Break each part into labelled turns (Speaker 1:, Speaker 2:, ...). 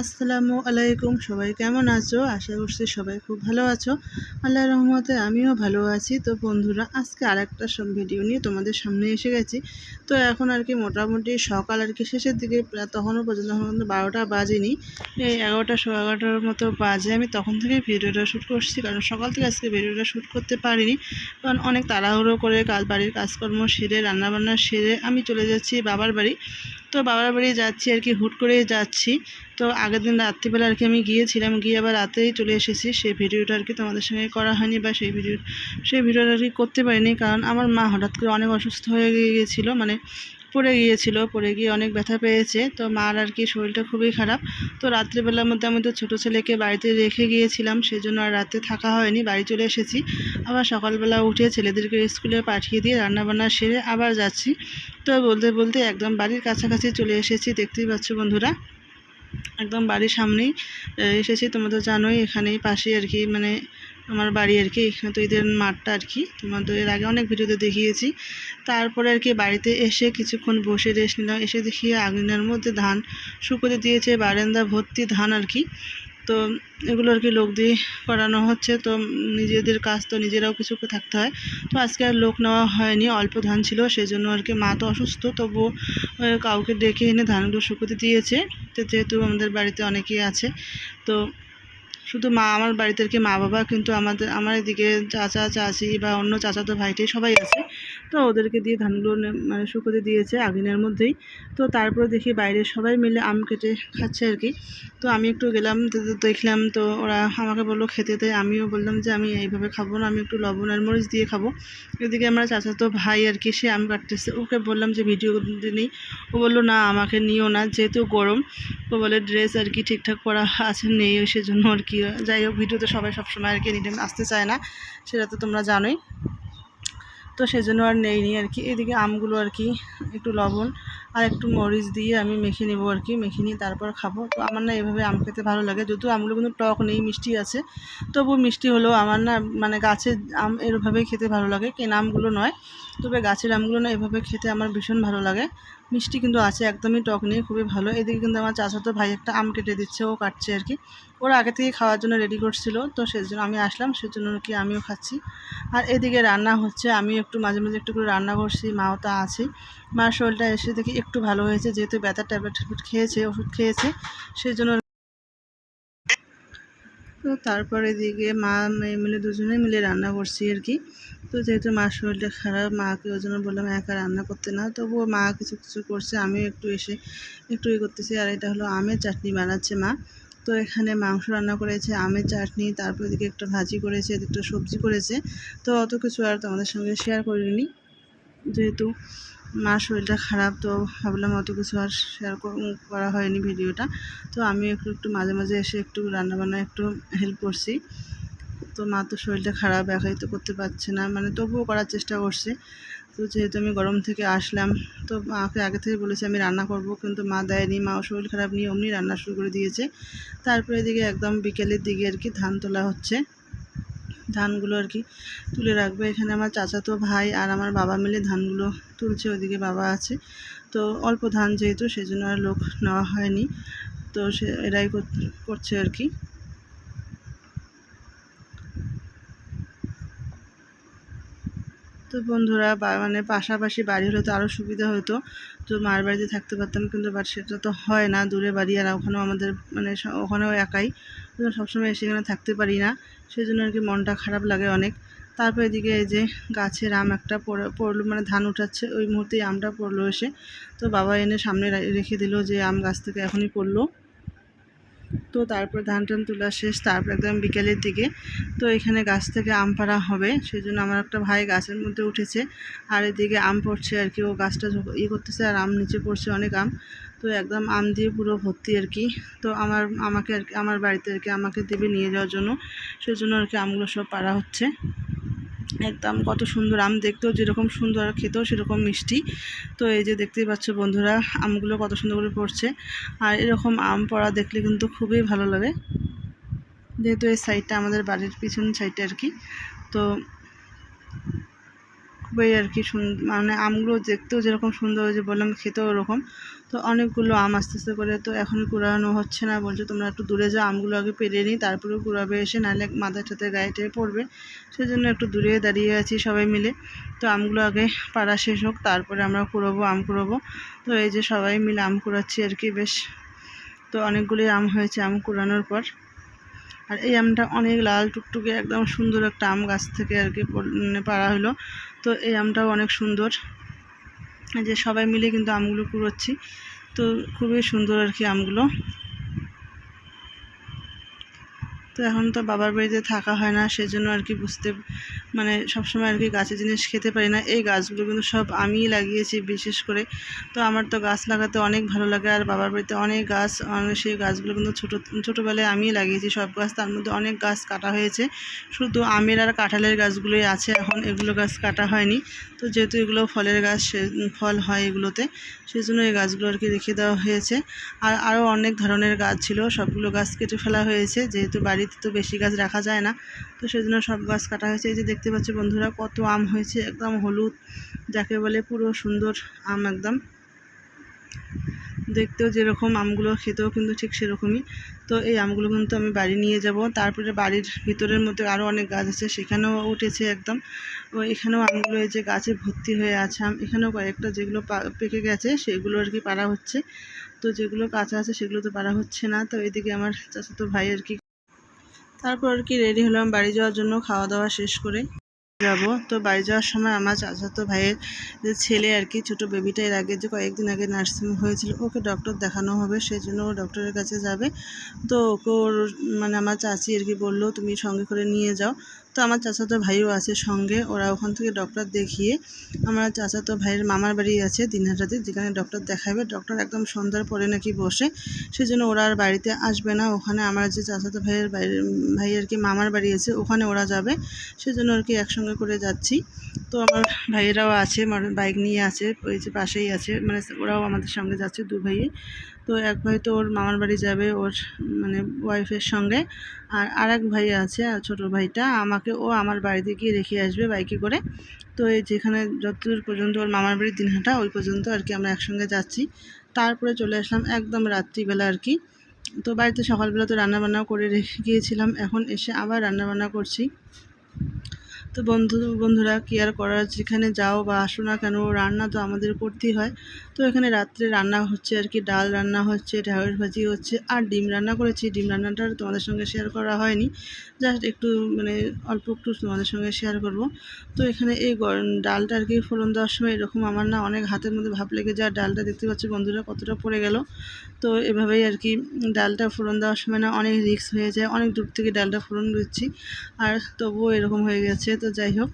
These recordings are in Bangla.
Speaker 1: আসসালামু আলাইকুম, সবাই কেমন আছো? আশা করছি সবাই খুব ভালো আছো। আল্লাহ রহমতে আমিও ভালো আছি। তো বন্ধুরা, আজকে আর একটা সব ভিডিও নিয়ে তোমাদের সামনে এসে গেছি। তো এখন আর কি মোটামুটি সকাল আর কি শেষের দিকে তখনও পর্যন্ত কিন্তু বারোটা বাজেনি। এই এগারোটা, সোয়া এগারোটার মতো বাজে। আমি তখন থেকে ভিডিওটা শ্যুট করছি, কারণ সকাল থেকে আজকে ভিডিওটা শ্যুট করতে পারিনি। কারণ অনেক তাড়াহুড়ো করে কাজ, বাড়ির কাজকর্ম সেরে, রান্নাবান্না সেরে আমি চলে যাচ্ছি বাবার বাড়ি। তো বাবার বাড়ি যাচ্ছি আর কি, হুট করেই যাচ্ছি। তো আগের দিন রাত্রিবেলা আর কি আমি গিয়েছিলাম, গিয়ে আবার রাতেই চলে এসেছি। সেই ভিডিওটা আর কি তোমাদের সঙ্গে করা হয়নি বা সেই ভিডিও, সেই ভিডিওটা আর কি করতে পারিনি। কারণ আমার মা হঠাৎ করে অনেক অসুস্থ হয়ে গিয়েছিল। মানে পড়ে গিয়েছিল, পড়ে গিয়ে অনেক ব্যথা পেয়েছে। তো মার আর কি শরীরটা খুবই খারাপ। তো রাত্রিবেলার মধ্যে আমি তো ছোটো ছেলেকে বাড়িতে রেখে গিয়েছিলাম সেই জন্য আর রাতে থাকা হয়নি, বাড়ি চলে এসেছি। আবার সকালবেলা উঠে ছেলেদেরকে স্কুলে পাঠিয়ে দিয়ে রান্নাবান্না সেরে আবার যাচ্ছি। তো বলতে বলতে একদম বাড়ির কাছাকাছি চলে এসেছি, দেখতেই পাচ্ছ বন্ধুরা। একদম বাড়ির সামনেই এসেছি, তোমরা তো জানোই, এখানেই পাশে আর কি মানে আমার বাড়ি আর কি তো ঈদের মাঠটা আর কি। তোমাদের এর আগে অনেক ভিডিওতে দেখিয়েছি। তারপরে আর কি বাড়িতে এসে কিছুক্ষণ বসে রেস্ট নিলাম। এসে দেখি আগুনের মধ্যে ধান শুকোতে দিয়েছে, বারান্দা ভর্তি ধান আর কি। তো এগুলো আর কি লোক দিয়ে করানো হচ্ছে। তো নিজেদের কাজ তো নিজেরাও কিছু থাকতে হয়। তো আজকে আর লোক নেওয়া হয়নি, অল্প ধান ছিল। সেই জন্য আর কি মা তো অসুস্থ। তবু কাউকে ডেকে এনে ধানগুলো শুকোতে দিয়েছে। তো যেহেতু আমাদের বাড়িতে অনেকেই আছে, তো শুধু মা, আমার বাড়িতে কি মা বাবা কিন্তু আমাদের, আমার এদিকে চাচা, চাচি বা অন্য চাচাতো ভাইটি সবাই আছে। তো ওদেরকে দিয়ে ধানগুলো মানে শুকোতে দিয়েছে আগুনের মধ্যেই। তো তারপর দেখি বাইরে সবাই মিলে আম কেটে খাচ্ছে আর কি। তো আমি একটু গেলাম দেখলাম তো ওরা আমাকে বলল খেতে তাই আমিও বললাম যে আমি এইভাবে খাব না, আমি একটু লবণ আর মরিচ দিয়ে খাব। এদিকে আমার চাচাতো ভাই আর কি, সে আম কাটতেছে। ওকে বললাম যে ভিডিও নেই। ও বলল, না, আমাকে নিও না, যেহেতু গরম। ও বলে, ড্রেস আর কি ঠিকঠাক পরা আছে, নেই সেজন্য আর কি। যাই হোক, ভিডিওতে সবাই সবসময় আর কি এনি আসতে চায় না, সেটা তো তোমরা জানোই। তো সেজন্য আর নেই নেইনি আর কি। এদিকে আমগুলো আর কি, একটু লবণ আর একটু মরিচ দিয়ে আমি মেখে নেব আর কি, মেখে নিয়ে তারপর খাব। তো আমার না এভাবে আম খেতে ভালো লাগে, যদিও আমগুলো কিন্তু টক নেই, মিষ্টি আছে, তবু মিষ্টি হলেও আমার না মানে গাছের আম এরভাবেই খেতে ভালো লাগে, কেন আমগুলো নয়, তবে গাছের আমগুলো না এভাবে খেতে আমার ভীষণ ভালো লাগে। মিষ্টি কিন্তু আছে, একদমই টক নেই, খুবই ভালো। এদিকে কিন্তু আমার চাচাতো ভাই একটা আম কেটে দিচ্ছে, ও কাটছে আর কি। ওরা আগে থেকে খাওয়ার জন্য রেডি করছিল, তো সেই জন্য আমি আসলাম, সেজন্য কি আমিও খাচ্ছি। আর এদিকে রান্না হচ্ছে আমি একটু মাঝে মাঝে একটু করে রান্না করছি, মাও তা আছে। মার শরীরটা এসে দেখি একটু ভালো হয়েছে, যেহেতু ব্যথার ট্যাবলেট খেয়েছে, ওষুধ খেয়েছে সেই জন্য তো তারপরে দিকে মা মেয়ে মিলে দুজনে মিলে রান্না করছি আর কি। তো যেহেতু মার শরীরটা খারাপ, মাকে ওই জন্য বললাম একা রান্না করতে না। তবুও মা কিছু কিছু করছে, আমিও একটু এসে একটু ইয়ে করতেছি। আর এটা হলো আমের চাটনি বানাচ্ছে মা। তো এখানে মাংস রান্না করেছে, আমের চাটনি, তারপর এদিকে একটা ভাজি করেছে, এদিকটা সবজি করেছে। তো অত কিছু আর তোমাদের সঙ্গে শেয়ার করিনি। যেহেতু মার শরীরটা খারাপ, তো ভাবলাম অত কিছু আর শেয়ার করা হয়নি ভিডিওটা। তো আমি একটু একটু মাঝে মাঝে এসে একটু রান্নাবান্না একটু হেল্প করছি। তো মা তো শরীরটা খারাপ, একাই তো করতে পারছে না মানে তবুও করার চেষ্টা করছে। তো যেহেতু আমি গরম থেকে আসলাম, তো মাকে আগে থেকে বলেছি আমি রান্না করব, কিন্তু মা দেয়নি। মাও শরীর খারাপ নিয়ে অমনি রান্না শুরু করে দিয়েছে। তারপরে এদিকে একদম বিকেলের দিকে আর কি ধান তোলা হচ্ছে। ধানগুলো আর কি তুলে রাখবে। এখানে আমার চাচাতো ভাই আর আমার বাবা মিলে ধানগুলো তুলছে, ওদিকে বাবা আছে। তো অল্প ধান যেহেতু সেই জন্য আর লোক নেওয়া হয়নি। তো সে এরাই করছে আর কি। তো বন্ধুরা মানে পাশাপাশি বাড়ি হলে তো আরও সুবিধা হতো। তো মার বাড়িতে থাকতে পারতাম, কিন্তু বাট সেটা তো হয় না। দূরে বাড়ি আর ওখানেও আমাদের মানে ওখানেও একাই। সবসময় এসে এখানে থাকতে পারি না সেই জন্য আর কি মনটা খারাপ লাগে অনেক। তারপর এদিকে এই যে গাছের আম একটা পড়ল মানে ধান উঠাচ্ছে, ওই মুহূর্তেই আমটা পড়ল এসে। তো বাবা এনে সামনে রেখে দিল যে আম গাছ থেকে এখনই পড়ল। তো তারপর ধান টান তোলা শেষ, তারপর একদম বিকেলের দিকে। তো এখানে গাছ থেকে আম পাড়া হবে সেই জন্য আমার একটা ভাই গাছের মধ্যে উঠেছে। আর এদিকে আম পড়ছে আর কি, ও গাছটা ইয়ে করতেছে আর আম নিচে পড়ছে অনেক আম। তো একদম আম দিয়ে পুরো ভর্তি আর কি। তো আমার, আমাকে আর আমার বাড়িতে আর কি আমাকে দেবে নিয়ে যাওয়ার জন্য। সেই জন্য আর কি আমগুলো সব পাড়া হচ্ছে। একদম কত সুন্দর আম দেখতেও যেরকম সুন্দর আর খেতেও সেরকম মিষ্টি। তো এই যে দেখতেই পাচ্ছ বন্ধুরা, আমগুলো কত সুন্দর করে পড়ছে। আর এরকম আম পড়া দেখলে কিন্তু খুবই ভালো লাগে। যেহেতু এই সাইডটা আমাদের বাড়ির পিছন সাইডটা আর কি। তো খুবই আর কি মানে আমগুলো দেখতেও যেরকম সুন্দর হয়েছে, বললাম খেতেও ওরকম। তো অনেকগুলো আম আস্তে আস্তে করে, তো এখন কুড়ানো হচ্ছে না, বলছে তোমরা একটু দূরে যাও, আমগুলো আগে পেরে নিই তারপরে কুড়াবে এসে, নাহলে মাথার সাথে গায়ে টেয়ে পড়বে। সেজন্য একটু দূরে দাঁড়িয়ে আছি সবাই মিলে। তো আমগুলো আগে পাড়া শেষ হোক, তারপরে আমরা কুড়োবো, আম কুড়োবো। তো এই যে সবাই মিলে আম কুড়াচ্ছি আর কি, বেশ। তো অনেকগুলোই আম হয়েছে আম কুড়ানোর পর। আর এই আমটা অনেক লাল, টুকটুকে, একদম সুন্দর একটা আম গাছ থেকে আর কি মানে পাড়া হলো। তো এই আমটাও অনেক সুন্দর। যে সবাই মিলে কিন্তু আমগুলো কুড়োচ্ছি। তো খুবই সুন্দর আর কি আমগুলো। তো এখন তো বাবার বাড়িতে থাকা হয় না, সেজন্য আর কি বুঝতে মানে সবসময় আর কি গাছের জিনিস খেতে পারি না। এই গাছগুলো কিন্তু সব আমিই লাগিয়েছি বিশেষ করে। তো আমার তো গাছ লাগাতে অনেক ভালো লাগে আর বাবার বাড়িতে অনেক গাছ সেই গাছগুলো কিন্তু ছোটো, ছোটোবেলায় আমিই লাগিয়েছি। সব গাছ তার মধ্যে অনেক গাছ কাটা হয়েছে। শুধু আমের আর কাঁঠালের গাছগুলোই আছে, এখন এগুলো গাছ কাটা হয়নি। তো যেহেতু এগুলো ফলের গাছ ফল হয় এগুলোতে সেই জন্য এই গাছগুলো আর কি রেখে দেওয়া হয়েছে। আর আরও অনেক ধরনের গাছ ছিল, সবগুলো গাছ কেটে ফেলা হয়েছে। যেহেতু বাড়িতে তো বেশি গাছ রাখা যায় না, তো সেই জন্য সব গাছ কাটা হয়েছে। এই যে দেখতে পাচ্ছি বন্ধুরা, কত আম হয়েছে, একদম হলুদ, যাকে বলে পুরো সুন্দর আম একদম। দেখতেও যেরকম আমগুলো, খেতেও কিন্তু ঠিক সেরকমই। তো এই আমগুলো কিন্তু আমি বাড়ি নিয়ে যাব। তারপরে বাড়ির ভিতরের মধ্যে আরও অনেক গাছ আছে, সেখানেও উঠেছে একদম। ও এখানেও আমগুলো এই যে গাছে ভর্তি হয়ে আছে, আম এখানেও কয়েকটা যেগুলো পেকে গেছে, সেগুলো আর কি পাড়া হচ্ছে। তো যেগুলো কাঁচা আছে, সেগুলো তো পাড়া হচ্ছে না। তো এদিকে আমার চাচাতো ভাই আর কি তারপর আর কি রেডি হলাম, বাড়ি যাওয়ার জন্য খাওয়া দাওয়া শেষ করে যাব। তো বাড়ি যাওয়ার সময় আমার চাচাতো ভাইয়ের যে ছেলে আর কি, ছোটো বেবিটা এর আগে যে কয়েকদিন আগে নার্সিং হয়েছিল, ওকে ডক্টর দেখানো হবে, সেই জন্য ও ডক্টরের কাছে যাবে। তো ওকে ওর মানে আমার চাচি আর কি বলল, তুমি সঙ্গে করে নিয়ে যাও। তো আমার চাচাতো ভাইও আছে সঙ্গে। ওরা ওখান থেকে ডক্টর দেখিয়ে আমার চাচাতো ভাইয়ের মামার বাড়ি আছে দিনহাটাতে, যেখানে ডক্টর দেখাবে। ডক্টর একদম সন্ধ্যার পরে নাকি বসে। সেজন্য ওরা আর বাড়িতে আসবে না। ওখানে আমার যে চাচাতো ভাইয়ের বাইরে ভাই আর কি মামার বাড়ি আছে, ওখানে ওরা যাবে। সেজন্য আর কি একসঙ্গে করে যাচ্ছি। তো আমার ভাইয়েরাও আছে বাইক নিয়ে আছে, ওই যে পাশেই আছে। মানে ওরাও আমাদের সঙ্গে যাচ্ছে দু ভাইয়ে তো এক ভাই তো ওর মামার বাড়ি যাবে ওর মানে ওয়াইফের সঙ্গে। আর আর এক ভাই আছে ছোট ভাইটা। আমাকে ও আমার বাড়িতে গিয়ে রেখে আসবে বাইকে করে। তো এই যেখানে যতদূর পর্যন্ত ওর মামার বাড়ির দিনহাটা, ওই পর্যন্ত আর কি আমরা একসঙ্গে যাচ্ছি। তারপরে চলে আসলাম একদম রাত্রিবেলা আর কি। তো বাড়িতে সকালবেলা তো রান্নাবান্নাও করে রেখে গিয়েছিলাম। এখন এসে আবার রান্নাবান্না করছি। তো বন্ধু, বন্ধুরা কি আর করার, যেখানে যাও বা আসো না কেন, রান্না তো আমাদের করতেই হয়। তো এখানে রাত্রে রান্না হচ্ছে আর কি, ডাল রান্না হচ্ছে, ঢেঁড়স ভাজি হচ্ছে আর ডিম রান্না করেছি। ডিম রান্নাটা তোমাদের সঙ্গে শেয়ার করা হয়নি। জাস্ট একটু মানে অল্প একটু তোমাদের সঙ্গে শেয়ার করব। তো এখানে এই ডালটা আর কি ফোড়ন দেওয়ার সময় এরকম আমার না অনেক হাতের মধ্যে ভাব লেগে যায়। ডালটা দেখতে পাচ্ছি বন্ধুরা কতটা পড়ে গেল। তো এভাবেই আর কি ডালটা ফোড়ন দেওয়ার সময় না অনেক রিক্স হয়ে যায়। অনেক দূর থেকে ডালটা ফোড়ন দিচ্ছি। আর তবুও এরকম হয়ে গেছে। তো যাই হোক,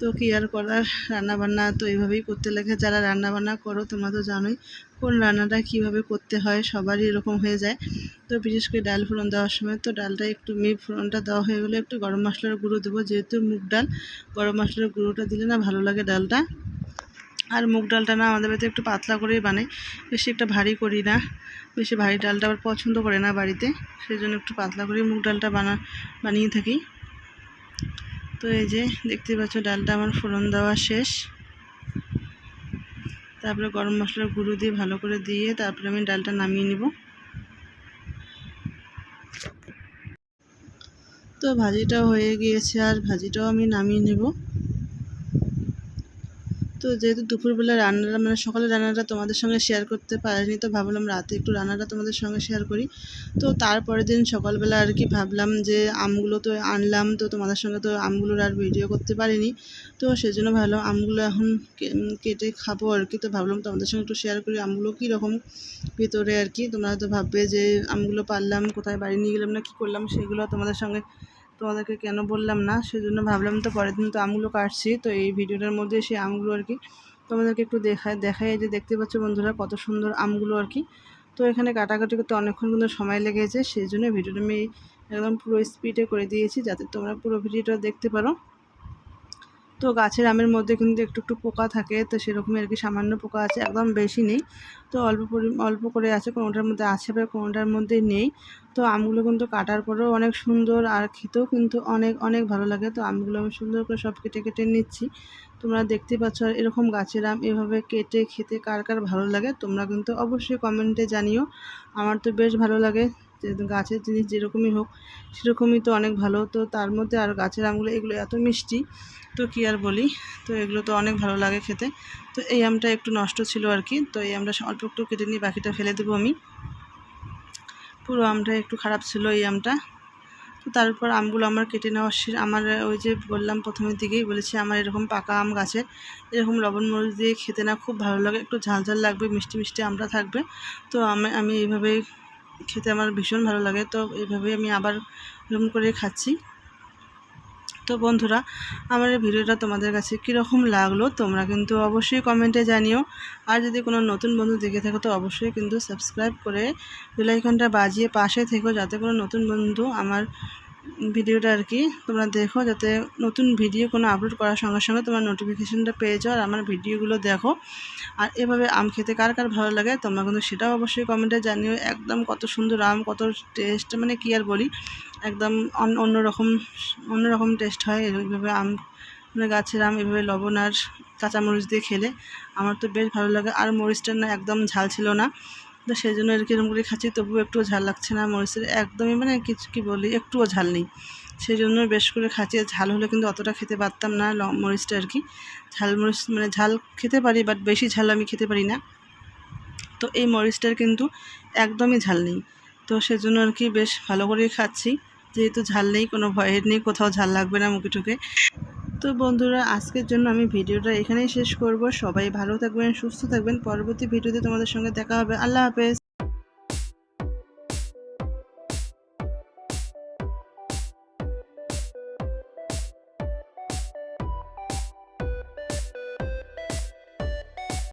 Speaker 1: তো কি আর করার? রান্নাবান্না তো এইভাবেই করতে লাগে। যারা রান্নাবান্না করো, তোমরা তো জানোই কোন রান্নাটা কীভাবে করতে হয়, সবারই এরকম হয়ে যায়। তো বিশেষ করে ডাল ফোড়ন দেওয়ার সময় তো ডালটা একটু মেয়ে ফোড়নটা দেওয়া হয়ে গেলে একটু গরম মশলার গুঁড়ো দেবো। যেহেতু মুগ ডাল, গরম মশলার গুঁড়োটা দিলে না ভালো লাগে ডালটা। আর মুগ ডালটা না আমাদের বাড়িতে একটু পাতলা করেই বানাই, বেশি একটা ভারী করি না। বেশি ভারী ডালটা আবার পছন্দ করে না বাড়িতে, সেই জন্য একটু পাতলা করে মুগ ডালটা বানা, বানিয়ে থাকি। তো এই যে দেখতে পাচ্ছ, ডালটা আমার ফোড়ন দেওয়া শেষ। তারপরে গরম মশলার গুঁড়ো দিয়ে ভালো করে দিয়ে তারপরে আমি ডালটা নামিয়ে নিব। তো ভাজিটাও হয়ে গিয়েছে, আর ভাজিটাও আমি নামিয়ে নেব। তো যেহেতু দুপুরবেলা রান্নাটা মানে সকালে রান্নাটা তোমাদের সঙ্গে শেয়ার করতে পারিনি, তো ভাবলাম রাতে একটু রান্নাটা তোমাদের সঙ্গে শেয়ার করি। তো তারপরের দিন সকালবেলা আর কি ভাবলাম যে আমগুলো তো আনলাম, তো তোমাদের সঙ্গে তো আমগুলোর আর ভিডিও করতে পারিনি। তো সেই জন্য ভাবলাম আমগুলো এখন কেটে খাব আর কি। তো ভাবলাম তোমাদের সঙ্গে একটু শেয়ার করি, আমগুলো কীরকম ভিতরে আর কি। তোমরা তো ভাববে যে আমগুলো পারলাম, কোথায় বাড়ি নিয়ে গেলাম না কী করলাম, সেগুলো তোমাদের সঙ্গে তোমাদেরকে কেন বললাম না? সেজন্য ভাবলাম তো পরের দিন তো আমগুলো কাটছি। তো এই ভিডিওটার মধ্যে সেই আমগুলো আর কি তোমাদেরকে একটু দেখায় দেখায় যে দেখতে পাচ্ছ বন্ধুরা কত সুন্দর আমগুলো আর কি। তো এখানে কাটাকাটি করতে অনেকক্ষণ কিন্তু সময় লেগেছে, সেই জন্য ভিডিওটা আমি একদম পুরো স্পিডে করে দিয়েছি, যাতে তোমরা পুরো ভিডিওটা দেখতে পারো। তো গাছের আমের মধ্যে কিন্তু একটু একটু পোকা থাকে, তো সেরকমই আর কি সামান্য পোকা আছে, একদম বেশি নেই। তো অল্প অল্প করে আছে, কোনোটার মধ্যে আছে বা কোনোটার মধ্যে নেই। তো আমগুলো কিন্তু কাটার পরেও অনেক সুন্দর আর খেতেও কিন্তু অনেক অনেক ভালো লাগে। তো আমগুলো আমি সুন্দর করে সব কেটে কেটে নিচ্ছি। তোমরা দেখতে পাচ্ছ আর এরকম গাছের আম এভাবে কেটে খেতে কার কার ভালো লাগে, তোমরা কিন্তু অবশ্যই কমেন্টে জানিও। আমার তো বেশ ভালো লাগে। গাছের জিনিস যেরকমই হোক, সেরকমই তো অনেক ভালো। তো তার মধ্যে আর গাছের আমগুলো, এগুলো এত মিষ্টি, তো কী আর বলি? তো এগুলো তো অনেক ভালো লাগে খেতে। তো এই আমটা একটু নষ্ট ছিল আর কি, তো এই আমটা অল্প একটু কেটে নিয়ে বাকিটা ফেলে দেবো আমি। পুরো আমটা একটু খারাপ ছিল এই আমটা। তো তারপর আমগুলো আমার কেটে নেওয়ার শেষ আমার ওই যে বললাম প্রথমের দিকেই বলেছি, আমার এরকম পাকা আম গাছে এরকম লবণ মরিচ দিয়ে খেতে না খুব ভালো লাগে, একটু ঝাল ঝাল লাগবে, মিষ্টি মিষ্টি আমটা থাকবে। তো আমি আমি এইভাবেই খেতে আমার ভীষণ ভালো লাগে, তো এইভাবে আমি আবার রুম করে খাচ্ছি। তো বন্ধুরা, আমার এই ভিডিওটা তোমাদের কাছে কীরকম লাগল তোমরা কিন্তু অবশ্যই কমেন্টে জানিও। আর যদি কোনো নতুন বন্ধু দেখে থাকো, তো অবশ্যই কিন্তু সাবস্ক্রাইব করে বেলাইকনটা বাজিয়ে পাশে থেকো, যাতে কোনো নতুন বন্ধু আমার ভিডিওটা আর কি, তোমরা দেখো যাতে নতুন ভিডিও কোনো আপলোড করার সঙ্গে সঙ্গে তোমার নোটিফিকেশানটা পেয়ে যাও আর আমার ভিডিওগুলো দেখো। আর এভাবে আম খেতে কার কার ভালো লাগে তোমরা কিন্তু সেটাও অবশ্যই কমেন্টে জানিও। একদম কত সুন্দর আম, কত টেস্ট মানে কী আর বলি, একদম অন্য অন্যরকম অন্যরকম টেস্ট হয়। এইভাবে আম মানে গাছের আম এভাবে লবণ আর কাঁচামরিচ দিয়ে খেলে আমার তো বেশ ভালো লাগে। আর মরিচটা না একদম ঝাল ছিল না। তো সেই জন্য এরকম করে খাচ্ছি, তবুও একটুও ঝাল লাগছে না, মরিচের একদমই মানে কিছু কী বলি, একটুও ঝাল নেই। সেই জন্য বেশ করে খাচ্ছি ঝাল হলে কিন্তু অতটা খেতে পারতাম না মরিচটা আর কি। ঝাল মরিচ মানে ঝাল খেতে পারি বাট বেশি ঝাল আমি খেতে পারি না। তো এই মরিচটার কিন্তু একদমই ঝাল নেই। তো সেজন্য আর কি বেশ ভালো করেই খাচ্ছি, যেহেতু ঝাল নেই, কোনো ভয়ের নেই, কোথাও ঝাল লাগবে না মুখে টুকে তো বন্ধুরা, আজকের জন্য আমি ভিডিওটা এখানেই শেষ করব। সবাই ভালো থাকবেন, সুস্থ থাকবেন। পরবর্তী ভিডিওতে তোমাদের সঙ্গে দেখা হবে। আল্লাহ হাফেজ।